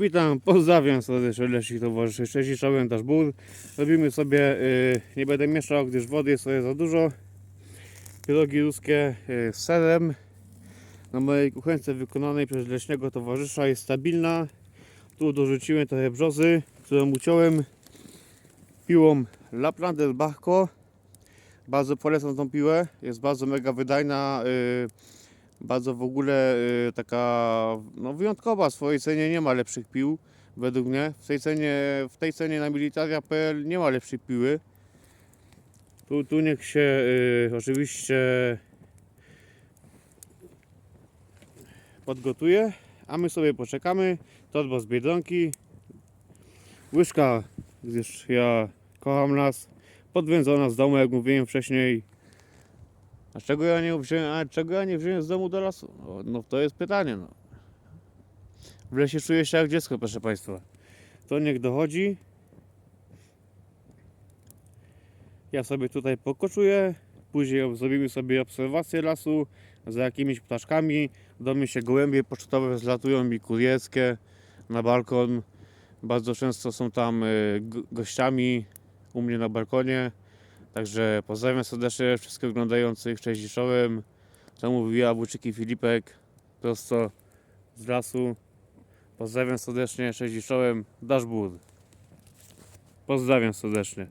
Witam, pozdrawiam serdecznie Leszich Towarzyszy. Czołem też ból. Robimy sobie, y, nie będę mieszał, gdyż wody jest sobie za dużo. Pierogi ruskie y, z serem. Na mojej kuchence wykonanej przez Leśnego Towarzysza jest stabilna. Tu dorzuciłem trochę brzozy, którą uciąłem piłą Laplander Bachko. Bardzo polecam tą piłę, jest bardzo mega wydajna. y, bardzo w ogóle y, taka no, wyjątkowa w swojej cenie nie ma lepszych pił według mnie. W tej cenie, w tej cenie na militaria.pl nie ma lepszej piły. Tu, tu niech się y, oczywiście podgotuje, a my sobie poczekamy. Torba z Biedronki. Łyżka, gdyż ja kocham las. Podwędzona z domu, jak mówiłem wcześniej. A czego ja nie wziąłem, a czego ja nie wziąłem z domu do lasu? No, no to jest pytanie, no. W lesie czuję się jak dziecko, proszę Państwa. To niech dochodzi. Ja sobie tutaj pokoczuję. Później zrobimy sobie obserwację lasu za jakimiś ptaszkami. Do mnie się gołębie pocztowe zlatują mi kurieckie na balkon. Bardzo często są tam y, go- gościami u mnie na balkonie. Także pozdrawiam serdecznie wszystkich oglądających. Cześć czołem. To mówiła Włóczyki Filipek prosto z lasu. Pozdrawiam serdecznie. Cześć czołem. Dashboard. Pozdrawiam serdecznie.